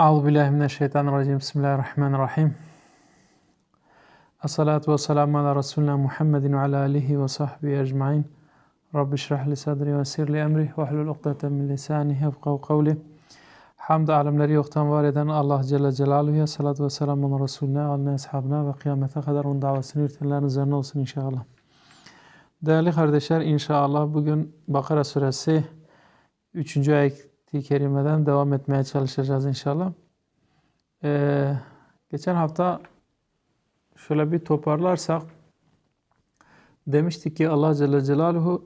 Euzu billahi mineşşeytanirracim. Bismillahirrahmanirrahim. Esselatu ve selamu ala Resulina Muhammedin ve ala alihi ve sahbihi ecmain. Rabbi şrah li sadri ve yessir li emri ve hlul ukdeten min lisani yefkahu kavli. Hamd alemleri yoktan var eden Allah Celle Celaluhu'ya salatu ve selamu ala Resulina, aline ashabına ve kıyamete kadar onun davasını yürütenlerin üzerine olsun inşallah. Değerli kardeşler inşallah bugün Bakara suresi 3 ayet-i kerimeden devam etmeye çalışacağız inşallah. Ee, geçen hafta şöyle bir toparlarsak demiştik ki Allah Celle Celaluhu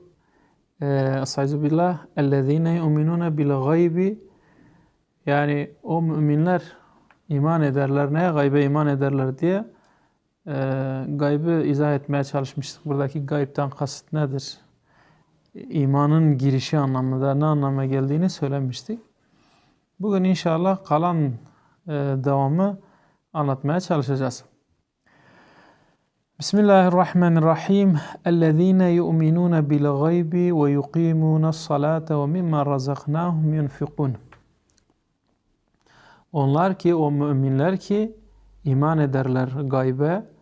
e, Estaizu billah ellezine yu'minune bil yani o müminler iman ederler. Neye gaybe iman ederler diye e, gaybı izah etmeye çalışmıştık. Buradaki gaybden kasıt nedir? İmanın girişi anlamında ne anlama geldiğini söylemiştik. Bugün inşallah kalan e, devamı anlatmaya çalışacağız. Bismillahirrahmanirrahim. Ellezine yu'minun bil gaybi ve yuqimunus salate ve mimma razaknahum yunfikun. Onlar ki o müminler ki iman ederler gaybe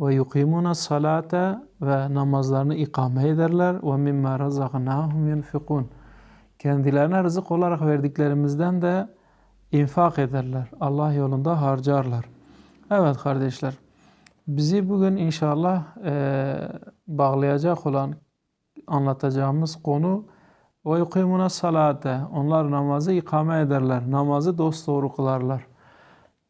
ve yukimuna salate ve namazlarını ikame ederler ve mimma razaknahum yunfikun. Kendilerine rızık olarak verdiklerimizden de infak ederler. Allah yolunda harcarlar. Evet kardeşler. Bizi bugün inşallah e, bağlayacak olan anlatacağımız konu ve yukimuna salate. Onlar namazı ikame ederler. Namazı dosdoğru kılarlar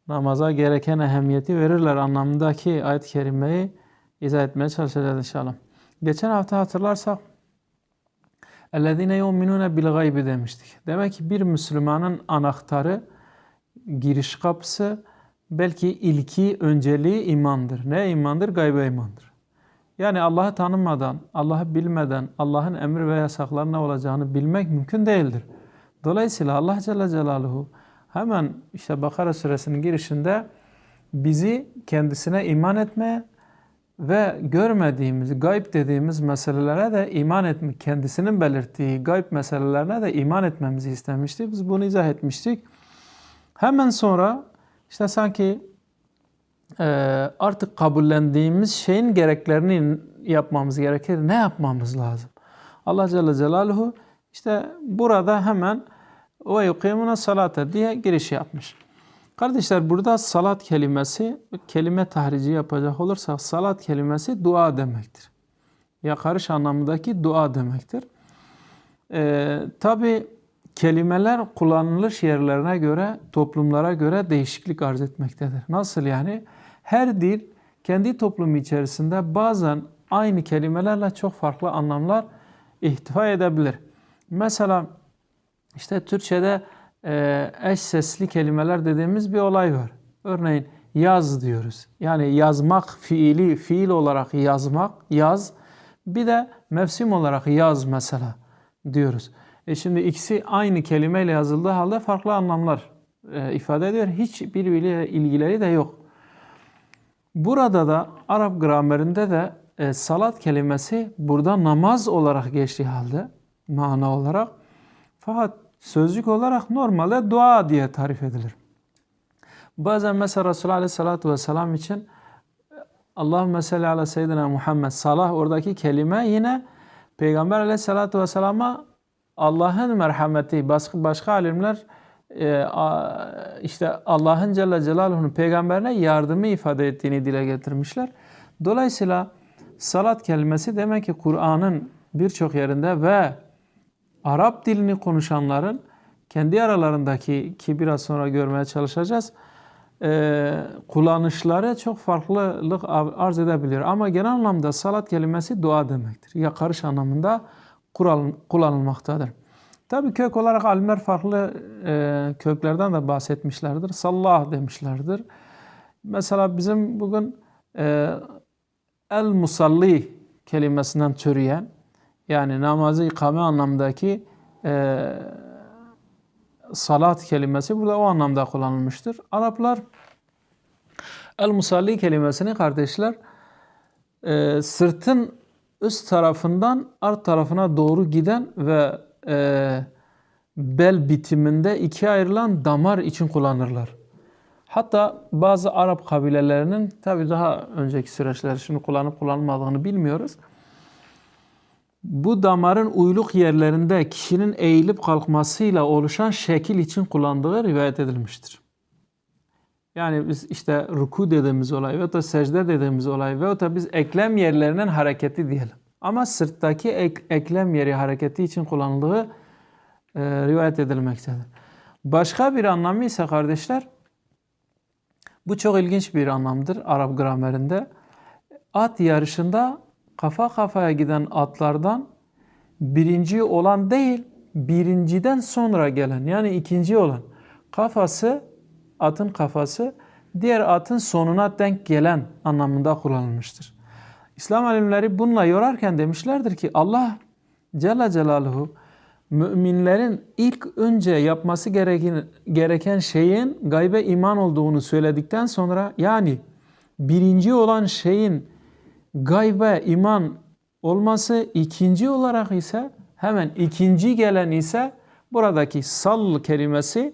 Namaza gereken ehemmiyeti verirler anlamındaki ayet-i kerimeyi izah etmeye çalışacağız inşallah. Geçen hafta hatırlarsak اَلَّذ۪ينَ يُؤْمِنُونَ بِالْغَيْبِ demiştik. Demek ki bir Müslümanın anahtarı, giriş kapısı, belki ilki, önceliği imandır. Ne imandır? Gaybe imandır. Yani Allah'ı tanımadan, Allah'ı bilmeden, Allah'ın emir ve yasaklarına olacağını bilmek mümkün değildir. Dolayısıyla Allah Celle Celaluhu hemen işte Bakara suresinin girişinde bizi kendisine iman etmeye ve görmediğimiz, gayb dediğimiz meselelere de iman etmek, kendisinin belirttiği gayb meselelerine de iman etmemizi istemişti. Biz bunu izah etmiştik. Hemen sonra işte sanki e, artık kabullendiğimiz şeyin gereklerini yapmamız gerekir. Ne yapmamız lazım? Allah Celle Celaluhu işte burada hemen ve yukimuna salate diye giriş yapmış. Kardeşler burada salat kelimesi, kelime tahrici yapacak olursak salat kelimesi dua demektir. Yakarış anlamındaki dua demektir. Ee, Tabi kelimeler kullanılış yerlerine göre, toplumlara göre değişiklik arz etmektedir. Nasıl yani? Her dil kendi toplumu içerisinde bazen aynı kelimelerle çok farklı anlamlar ihtiva edebilir. Mesela işte Türkçe'de e, eş sesli kelimeler dediğimiz bir olay var. Örneğin yaz diyoruz. Yani yazmak fiili, fiil olarak yazmak, yaz. Bir de mevsim olarak yaz mesela diyoruz. E şimdi ikisi aynı kelimeyle yazıldığı halde farklı anlamlar e, ifade ediyor. Hiç birbiriyle ilgileri de yok. Burada da Arap gramerinde de e, salat kelimesi burada namaz olarak geçtiği halde mana olarak fakat sözcük olarak normalde dua diye tarif edilir. Bazen mesela Resulullah Aleyhisselatü Vesselam için Allahümme salli ala seyyidina Muhammed salah oradaki kelime yine Peygamber Aleyhisselatü Vesselam'a Allah'ın merhameti başka, başka alimler işte Allah'ın Celle Celaluhu'nun peygamberine yardımı ifade ettiğini dile getirmişler. Dolayısıyla salat kelimesi demek ki Kur'an'ın birçok yerinde ve Arap dilini konuşanların kendi aralarındaki ki biraz sonra görmeye çalışacağız e, kullanışları çok farklılık arz edebilir. Ama genel anlamda salat kelimesi dua demektir. Yakarış anlamında kullanılmaktadır. Tabi kök olarak alimler farklı e, köklerden de bahsetmişlerdir. Sallah demişlerdir. Mesela bizim bugün e, el musalli kelimesinden türeyen yani namazı ikame anlamdaki e, salat kelimesi burada o anlamda kullanılmıştır. Araplar el musalli kelimesini kardeşler e, sırtın üst tarafından art tarafına doğru giden ve e, bel bitiminde ikiye ayrılan damar için kullanırlar. Hatta bazı Arap kabilelerinin tabi daha önceki süreçler şimdi kullanıp kullanılmadığını bilmiyoruz. Bu damarın uyluk yerlerinde kişinin eğilip kalkmasıyla oluşan şekil için kullandığı rivayet edilmiştir. Yani biz işte ruku dediğimiz olay ve da secde dediğimiz olay ve da biz eklem yerlerinin hareketi diyelim. Ama sırttaki ek- eklem yeri hareketi için kullanıldığı e, rivayet edilmektedir. Başka bir anlamı ise kardeşler, bu çok ilginç bir anlamdır Arap gramerinde. At yarışında kafa kafaya giden atlardan birinci olan değil, birinciden sonra gelen yani ikinci olan kafası, atın kafası diğer atın sonuna denk gelen anlamında kullanılmıştır. İslam alimleri bununla yorarken demişlerdir ki Allah Celle Celaluhu müminlerin ilk önce yapması gereken, gereken şeyin gaybe iman olduğunu söyledikten sonra yani birinci olan şeyin gaybe iman olması ikinci olarak ise hemen ikinci gelen ise buradaki sal kelimesi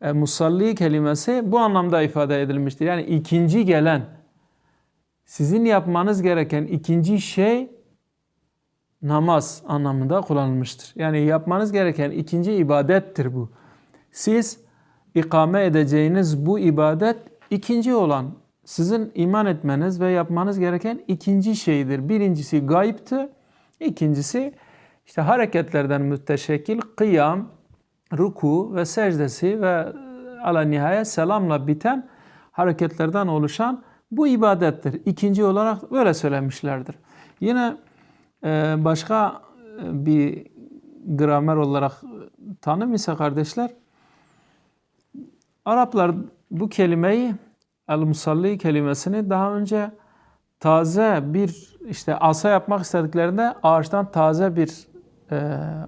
e, musalli kelimesi bu anlamda ifade edilmiştir. Yani ikinci gelen sizin yapmanız gereken ikinci şey namaz anlamında kullanılmıştır. Yani yapmanız gereken ikinci ibadettir bu. Siz ikame edeceğiniz bu ibadet ikinci olan sizin iman etmeniz ve yapmanız gereken ikinci şeydir. Birincisi gayipti, ikincisi işte hareketlerden müteşekkil kıyam, ruku ve secdesi ve ala nihayet selamla biten hareketlerden oluşan bu ibadettir. İkinci olarak böyle söylemişlerdir. Yine e, başka e, bir gramer olarak tanım ise kardeşler, Araplar bu kelimeyi el-musalli kelimesini daha önce taze bir işte asa yapmak istediklerinde ağaçtan taze bir e,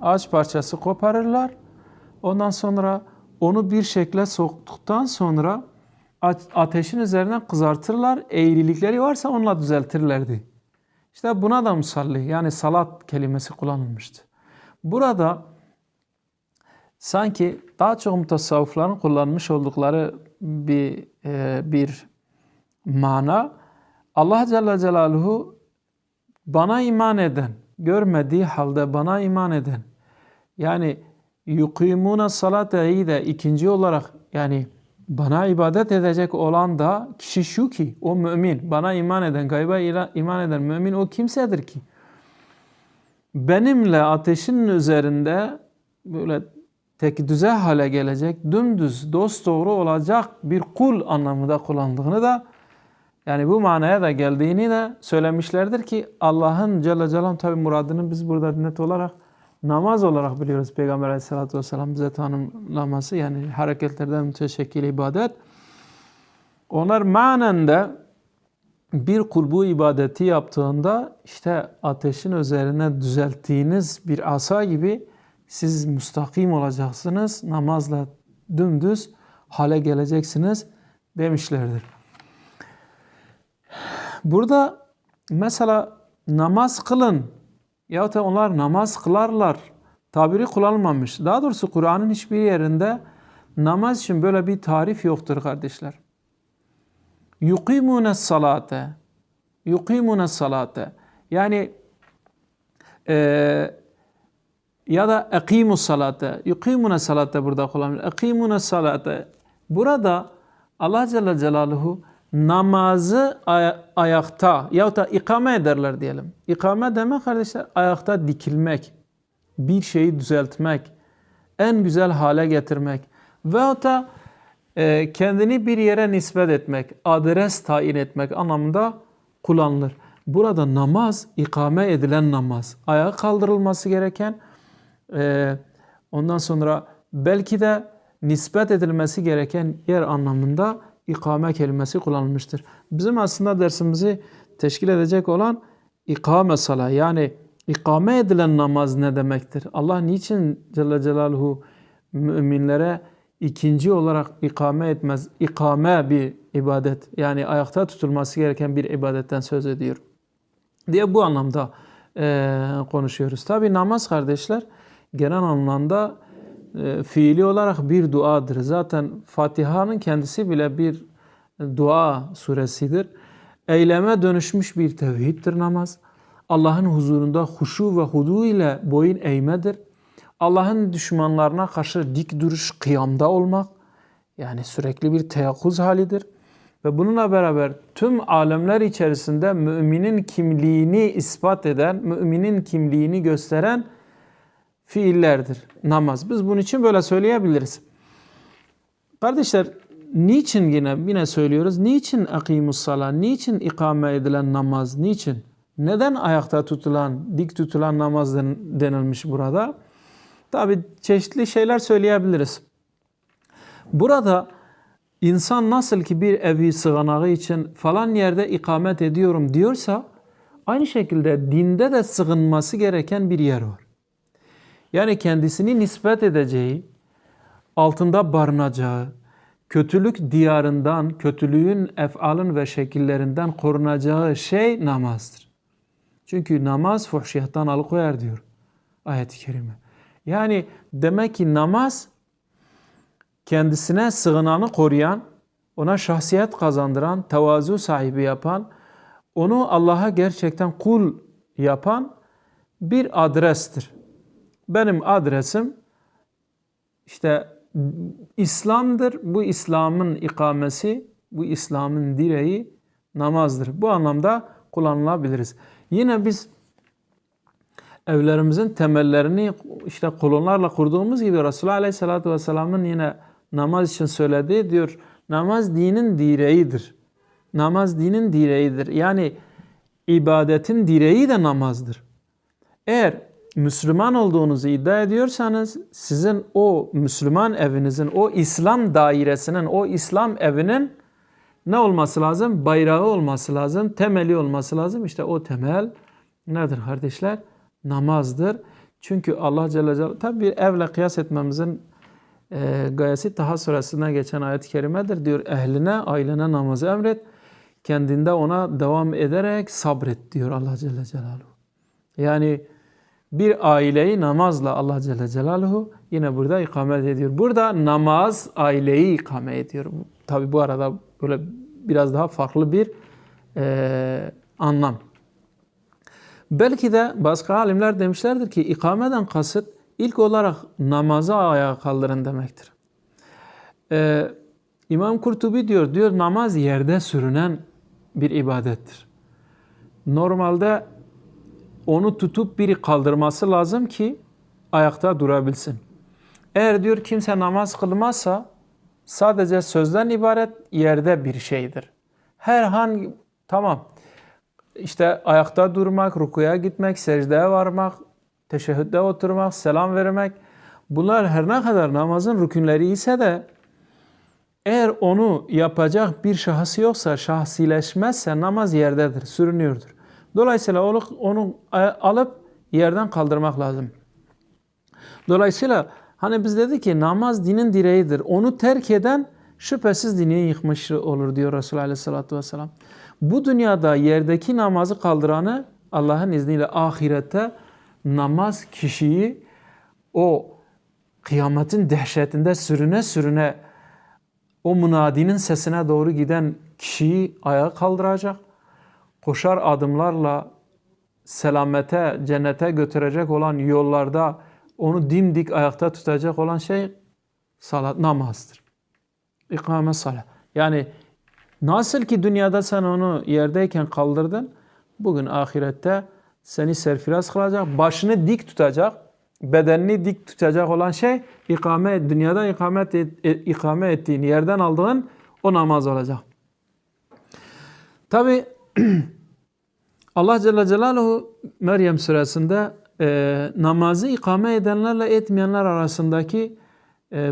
ağaç parçası koparırlar. Ondan sonra onu bir şekle soktuktan sonra ateşin üzerinden kızartırlar. Eğrilikleri varsa onunla düzeltirlerdi. İşte buna da musalli yani salat kelimesi kullanılmıştı. Burada sanki daha çok mutasavvıfların kullanmış oldukları bir e, bir mana. Allah Celle Celaluhu bana iman eden, görmediği halde bana iman eden yani yukimuna salate de ikinci olarak yani bana ibadet edecek olan da kişi şu ki o mümin bana iman eden gayba iman eden mümin o kimsedir ki. Benimle ateşin üzerinde böyle tek düze hale gelecek dümdüz dost doğru olacak bir kul anlamında kullandığını da yani bu manaya da geldiğini de söylemişlerdir ki Allah'ın Celle Celaluhu tabi muradını biz burada net olarak namaz olarak biliyoruz Peygamber Aleyhisselatü Vesselam bize tanımlaması yani hareketlerden müteşekkil ibadet. Onlar manen de bir kul bu ibadeti yaptığında işte ateşin üzerine düzelttiğiniz bir asa gibi siz müstakim olacaksınız. Namazla dümdüz hale geleceksiniz demişlerdir. Burada mesela namaz kılın yahut da onlar namaz kılarlar tabiri kullanılmamış. Daha doğrusu Kur'an'ın hiçbir yerinde namaz için böyle bir tarif yoktur kardeşler. Yukimune salate yukimune salate yani e, ya da ekimus salate yukimune salate burada kullanılır. Ekimune salate burada Allah Celle Celaluhu namazı ay- ayakta ya da ikame ederler diyelim. İkame demek kardeşler ayakta dikilmek, bir şeyi düzeltmek, en güzel hale getirmek veyahut da e, kendini bir yere nispet etmek, adres tayin etmek anlamında kullanılır. Burada namaz, ikame edilen namaz, ayağa kaldırılması gereken, e, ondan sonra belki de nispet edilmesi gereken yer anlamında ikame kelimesi kullanılmıştır. Bizim aslında dersimizi teşkil edecek olan ikame sala yani ikame edilen namaz ne demektir? Allah niçin Celle Celaluhu müminlere ikinci olarak ikame etmez? İkame bir ibadet yani ayakta tutulması gereken bir ibadetten söz ediyor. Diye bu anlamda e, konuşuyoruz. Tabi namaz kardeşler genel anlamda e, fiili olarak bir duadır. Zaten Fatiha'nın kendisi bile bir dua suresidir. Eyleme dönüşmüş bir tevhiddir namaz. Allah'ın huzurunda huşu ve hudu ile boyun eğmedir. Allah'ın düşmanlarına karşı dik duruş kıyamda olmak yani sürekli bir teyakkuz halidir. Ve bununla beraber tüm alemler içerisinde müminin kimliğini ispat eden, müminin kimliğini gösteren fiillerdir namaz. Biz bunun için böyle söyleyebiliriz. Kardeşler niçin yine yine söylüyoruz? Niçin akimus sala? Niçin ikame edilen namaz? Niçin? Neden ayakta tutulan, dik tutulan namaz den- denilmiş burada? Tabi çeşitli şeyler söyleyebiliriz. Burada insan nasıl ki bir evi sığınağı için falan yerde ikamet ediyorum diyorsa aynı şekilde dinde de sığınması gereken bir yer var. Yani kendisini nispet edeceği, altında barınacağı, kötülük diyarından, kötülüğün efalın ve şekillerinden korunacağı şey namazdır. Çünkü namaz fuhşiyattan alıkoyar diyor ayet-i kerime. Yani demek ki namaz kendisine sığınanı koruyan, ona şahsiyet kazandıran, tevazu sahibi yapan, onu Allah'a gerçekten kul yapan bir adrestir. Benim adresim işte İslam'dır. Bu İslam'ın ikamesi, bu İslam'ın direği namazdır. Bu anlamda kullanılabiliriz. Yine biz evlerimizin temellerini işte kolonlarla kurduğumuz gibi Resulullah Aleyhisselatü Vesselam'ın yine namaz için söylediği diyor namaz dinin direğidir. Namaz dinin direğidir. Yani ibadetin direği de namazdır. Eğer Müslüman olduğunuzu iddia ediyorsanız sizin o Müslüman evinizin, o İslam dairesinin, o İslam evinin ne olması lazım? Bayrağı olması lazım, temeli olması lazım. İşte o temel nedir kardeşler? Namazdır. Çünkü Allah Celle Celaluhu, tabi bir evle kıyas etmemizin e, gayesi Taha suresine geçen ayet-i kerimedir. Diyor ehline, ailene namazı emret. Kendinde ona devam ederek sabret diyor Allah Celle Celaluhu. Yani bir aileyi namazla Allah Celle Celaluhu yine burada ikamet ediyor. Burada namaz aileyi ikame ediyor. Tabi bu arada böyle biraz daha farklı bir e, anlam. Belki de başka alimler demişlerdir ki ikameden kasıt ilk olarak namazı ayağa kaldırın demektir. Ee, İmam Kurtubi diyor, diyor namaz yerde sürünen bir ibadettir. Normalde onu tutup biri kaldırması lazım ki ayakta durabilsin. Eğer diyor kimse namaz kılmazsa sadece sözden ibaret yerde bir şeydir. Herhangi tamam işte ayakta durmak, rukuya gitmek, secdeye varmak, teşehhüde oturmak, selam vermek bunlar her ne kadar namazın rükünleri ise de eğer onu yapacak bir şahıs yoksa, şahsileşmezse namaz yerdedir, sürünüyordur. Dolayısıyla onu, onu alıp yerden kaldırmak lazım. Dolayısıyla hani biz dedik ki namaz dinin direğidir. Onu terk eden şüphesiz dini yıkmış olur diyor Resulullah Aleyhisselatü Vesselam. Bu dünyada yerdeki namazı kaldıranı Allah'ın izniyle ahirette namaz kişiyi o kıyametin dehşetinde sürüne sürüne o munadinin sesine doğru giden kişiyi ayağa kaldıracak. Koşar adımlarla selamete, cennete götürecek olan yollarda onu dimdik ayakta tutacak olan şey salat namazdır. İkame salat. Yani nasıl ki dünyada sen onu yerdeyken kaldırdın, bugün ahirette seni serfiraz kılacak, başını dik tutacak, bedenini dik tutacak olan şey ikame dünyada ikamet et, ikame ettiğin yerden aldığın o namaz olacak. Tabi Allah Celle Celaluhu Meryem suresinde e, namazı ikame edenlerle etmeyenler arasındaki e,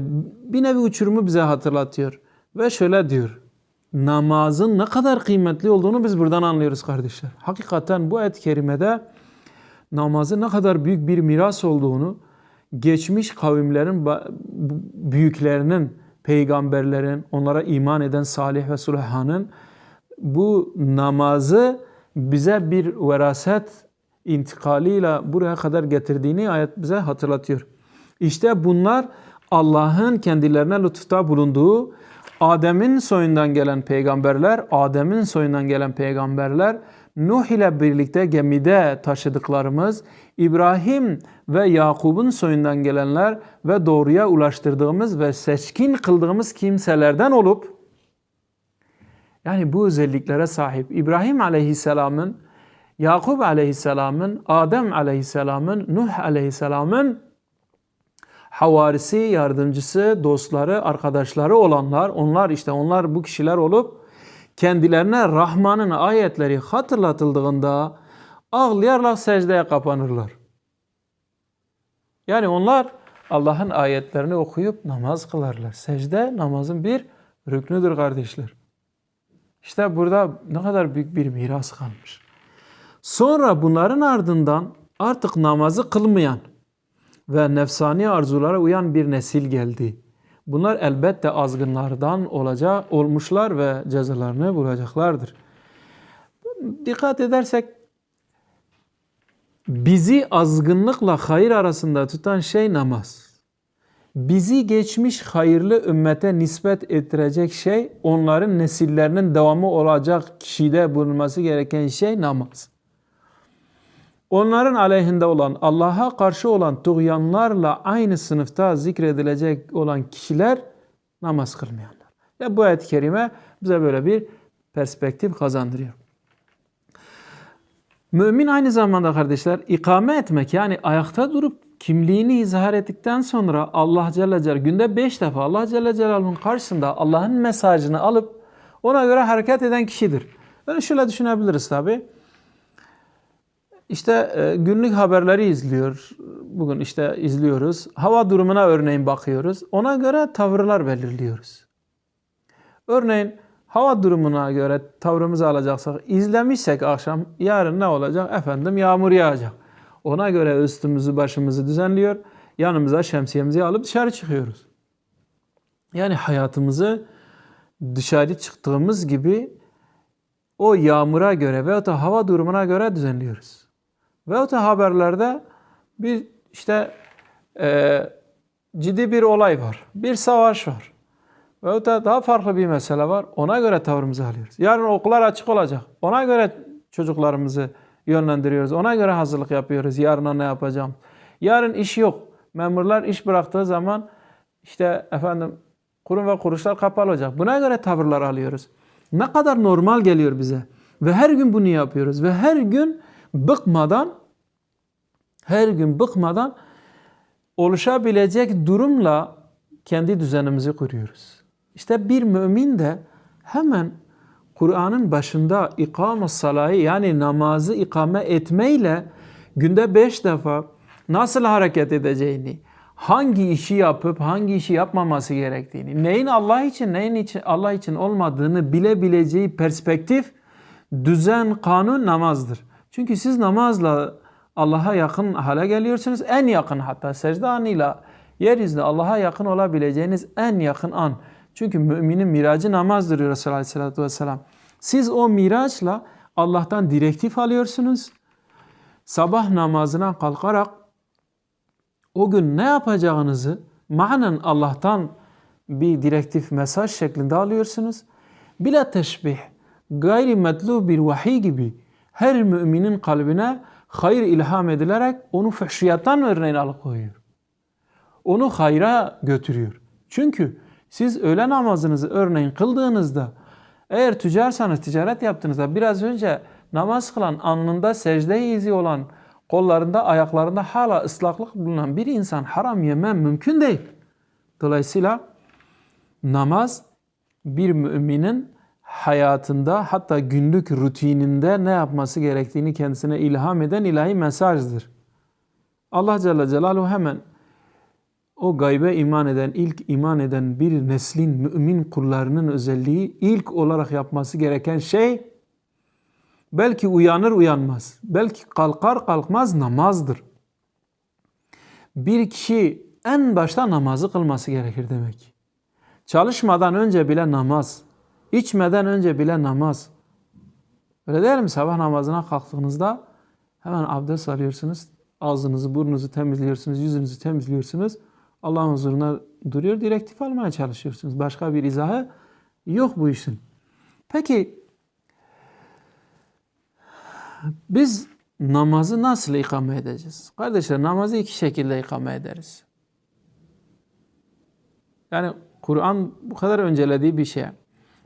bir nevi uçurumu bize hatırlatıyor. Ve şöyle diyor. Namazın ne kadar kıymetli olduğunu biz buradan anlıyoruz kardeşler. Hakikaten bu ayet-i kerimede namazın ne kadar büyük bir miras olduğunu, geçmiş kavimlerin büyüklerinin, peygamberlerin, onlara iman eden salih ve sulhanın bu namazı bize bir veraset intikaliyle buraya kadar getirdiğini ayet bize hatırlatıyor. İşte bunlar Allah'ın kendilerine lütufta bulunduğu Adem'in soyundan gelen peygamberler, Adem'in soyundan gelen peygamberler, Nuh ile birlikte gemide taşıdıklarımız, İbrahim ve Yakub'un soyundan gelenler ve doğruya ulaştırdığımız ve seçkin kıldığımız kimselerden olup yani bu özelliklere sahip İbrahim Aleyhisselam'ın, Yakup Aleyhisselam'ın, Adem Aleyhisselam'ın, Nuh Aleyhisselam'ın havarisi, yardımcısı, dostları, arkadaşları olanlar, onlar işte onlar bu kişiler olup kendilerine Rahman'ın ayetleri hatırlatıldığında ağlayarak secdeye kapanırlar. Yani onlar Allah'ın ayetlerini okuyup namaz kılarlar. Secde namazın bir rüknüdür kardeşler. İşte burada ne kadar büyük bir miras kalmış. Sonra bunların ardından artık namazı kılmayan ve nefsani arzulara uyan bir nesil geldi. Bunlar elbette azgınlardan olacak, olmuşlar ve cezalarını bulacaklardır. Dikkat edersek bizi azgınlıkla hayır arasında tutan şey namaz. Bizi geçmiş hayırlı ümmete nispet ettirecek şey onların nesillerinin devamı olacak kişide bulunması gereken şey namaz. Onların aleyhinde olan, Allah'a karşı olan tuğyanlarla aynı sınıfta zikredilecek olan kişiler namaz kılmayanlar. Ya bu ayet-i kerime bize böyle bir perspektif kazandırıyor. Mümin aynı zamanda kardeşler ikame etmek yani ayakta durup kimliğini izhar ettikten sonra Allah Celle Celaluhu günde beş defa Allah Celle Celaluhu'nun karşısında Allah'ın mesajını alıp ona göre hareket eden kişidir. Böyle şöyle düşünebiliriz tabi. İşte e, günlük haberleri izliyor. Bugün işte izliyoruz. Hava durumuna örneğin bakıyoruz. Ona göre tavırlar belirliyoruz. Örneğin hava durumuna göre tavrımızı alacaksak, izlemişsek akşam yarın ne olacak? Efendim yağmur yağacak. Ona göre üstümüzü başımızı düzenliyor. Yanımıza şemsiyemizi alıp dışarı çıkıyoruz. Yani hayatımızı dışarı çıktığımız gibi o yağmura göre veyahut da hava durumuna göre düzenliyoruz. Veyahut da haberlerde bir işte e, ciddi bir olay var. Bir savaş var. Veyahut da daha farklı bir mesele var. Ona göre tavrımızı alıyoruz. Yarın okullar açık olacak. Ona göre çocuklarımızı yönlendiriyoruz. Ona göre hazırlık yapıyoruz. Yarına ne yapacağım? Yarın iş yok. Memurlar iş bıraktığı zaman işte efendim kurum ve kuruluşlar kapalı olacak. Buna göre tavırlar alıyoruz. Ne kadar normal geliyor bize. Ve her gün bunu yapıyoruz. Ve her gün bıkmadan her gün bıkmadan oluşabilecek durumla kendi düzenimizi kuruyoruz. İşte bir mümin de hemen Kur'an'ın başında ikame salayı yani namazı ikame etmeyle günde beş defa nasıl hareket edeceğini, hangi işi yapıp hangi işi yapmaması gerektiğini, neyin Allah için neyin için Allah için olmadığını bilebileceği perspektif, düzen, kanun namazdır. Çünkü siz namazla Allah'a yakın hale geliyorsunuz. En yakın hatta secde anıyla yeryüzünde Allah'a yakın olabileceğiniz en yakın an. Çünkü müminin miracı namazdır Resulullah Aleyhisselatü Vesselam. Siz o miraçla Allah'tan direktif alıyorsunuz. Sabah namazına kalkarak o gün ne yapacağınızı manen Allah'tan bir direktif mesaj şeklinde alıyorsunuz. Bila teşbih, gayri metlub bir vahiy gibi her müminin kalbine hayır ilham edilerek onu fuhşiyattan örneğin alıkoyuyor. Onu hayra götürüyor. Çünkü siz öğle namazınızı örneğin kıldığınızda eğer tüccarsanız ticaret yaptığınızda biraz önce namaz kılan alnında secde izi olan kollarında ayaklarında hala ıslaklık bulunan bir insan haram yemem mümkün değil. Dolayısıyla namaz bir müminin hayatında hatta günlük rutininde ne yapması gerektiğini kendisine ilham eden ilahi mesajdır. Allah Celle Celaluhu hemen o gaybe iman eden, ilk iman eden bir neslin mümin kullarının özelliği ilk olarak yapması gereken şey belki uyanır uyanmaz, belki kalkar kalkmaz namazdır. Bir kişi en başta namazı kılması gerekir demek. Çalışmadan önce bile namaz, içmeden önce bile namaz. Öyle değil mi? Sabah namazına kalktığınızda hemen abdest alıyorsunuz, ağzınızı, burnunuzu temizliyorsunuz, yüzünüzü temizliyorsunuz. Allah'ın huzuruna duruyor, direktif almaya çalışıyorsunuz. Başka bir izahı yok bu işin. Peki biz namazı nasıl ikame edeceğiz? Kardeşler namazı iki şekilde ikame ederiz. Yani Kur'an bu kadar öncelediği bir şey.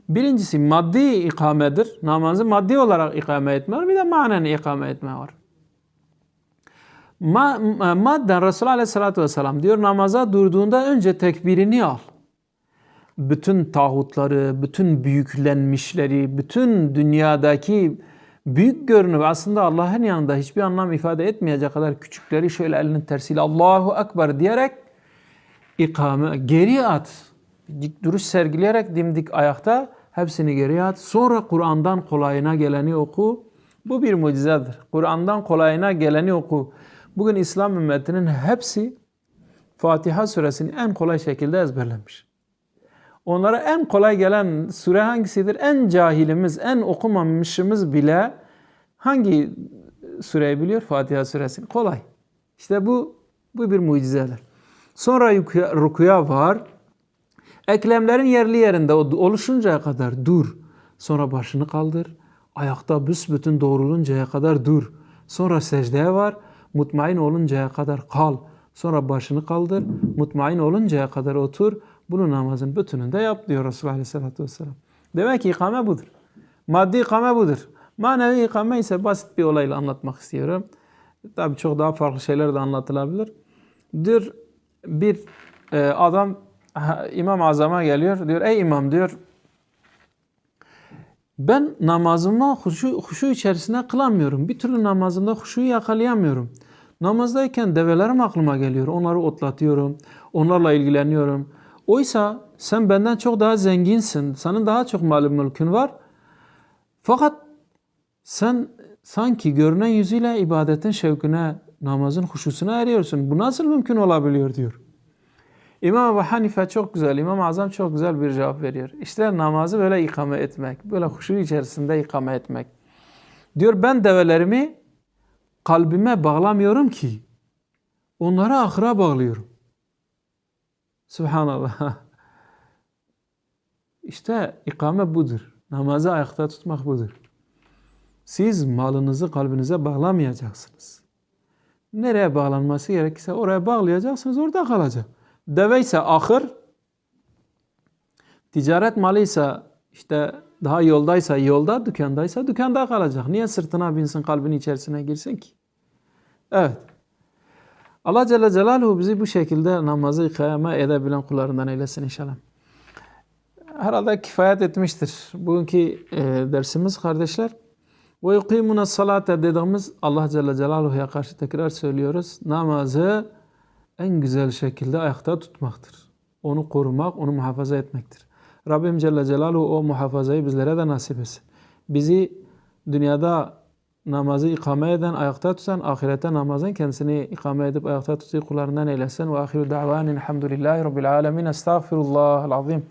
Birincisi maddi ikamedir. Namazı maddi olarak ikame etme var. Bir de manen ikame etme var. Ma, madden Resulullah Aleyhisselatü Vesselam diyor namaza durduğunda önce tekbirini al. Bütün tağutları, bütün büyüklenmişleri, bütün dünyadaki büyük görünüp aslında Allah'ın yanında hiçbir anlam ifade etmeyecek kadar küçükleri şöyle elinin tersiyle Allahu Ekber diyerek ikame geri at. Dik duruş sergileyerek dimdik ayakta hepsini geri at. Sonra Kur'an'dan kolayına geleni oku. Bu bir mucizedir. Kur'an'dan kolayına geleni oku. Bugün İslam ümmetinin hepsi Fatiha suresini en kolay şekilde ezberlemiş. Onlara en kolay gelen sure hangisidir? En cahilimiz, en okumamışımız bile hangi sureyi biliyor? Fatiha suresini. Kolay. İşte bu bu bir mucizedir. Sonra rukuya, var. Eklemlerin yerli yerinde oluşuncaya kadar dur. Sonra başını kaldır. Ayakta büsbütün doğruluncaya kadar dur. Sonra secdeye var. Mutmain oluncaya kadar kal. Sonra başını kaldır. Mutmain oluncaya kadar otur. Bunu namazın bütününde yap diyor Resulullah Aleyhisselatü Vesselam. Demek ki ikame budur. Maddi ikame budur. Manevi ikame ise basit bir olayla anlatmak istiyorum. Tabi çok daha farklı şeyler de anlatılabilir. Diyor bir e, adam İmam Azam'a geliyor. Diyor ey imam diyor ben namazımı huşu, huşu içerisinde kılamıyorum. Bir türlü namazımda huşuyu yakalayamıyorum. Namazdayken develerim aklıma geliyor. Onları otlatıyorum. Onlarla ilgileniyorum. Oysa sen benden çok daha zenginsin. Senin daha çok malum mülkün var. Fakat sen sanki görünen yüzüyle ibadetin şevkine, namazın huşusuna eriyorsun. Bu nasıl mümkün olabiliyor diyor. İmam Ebu Hanife çok güzel, İmam Azam çok güzel bir cevap veriyor. İşte namazı böyle ikame etmek, böyle huşu içerisinde ikame etmek. Diyor ben develerimi kalbime bağlamıyorum ki. Onları ahıra bağlıyorum. Subhanallah. İşte ikame budur. Namazı ayakta tutmak budur. Siz malınızı kalbinize bağlamayacaksınız. Nereye bağlanması gerekirse oraya bağlayacaksınız, orada kalacak. Deve ise ahır, ticaret malı ise işte daha yoldaysa yolda, dükkandaysa dükkanda kalacak. Niye sırtına binsin, kalbin içerisine girsin ki? Evet. Allah Celle Celaluhu bizi bu şekilde namazı ikame edebilen kullarından eylesin inşallah. Herhalde kifayet etmiştir. Bugünkü e, dersimiz kardeşler. Ve yukimuna salate dediğimiz Allah Celle Celaluhu'ya karşı tekrar söylüyoruz. Namazı en güzel şekilde ayakta tutmaktır. Onu korumak, onu muhafaza etmektir. Rabbim Celle Celaluhu o muhafazayı bizlere de nasip etsin. Bizi dünyada namazı ikame eden, ayakta tutan, ahirette namazın kendisini ikame edip ayakta tuttuğu kullarından eylesin. Ve ahiru da'vanin elhamdülillahi rabbil alemin. Estağfirullahal azim.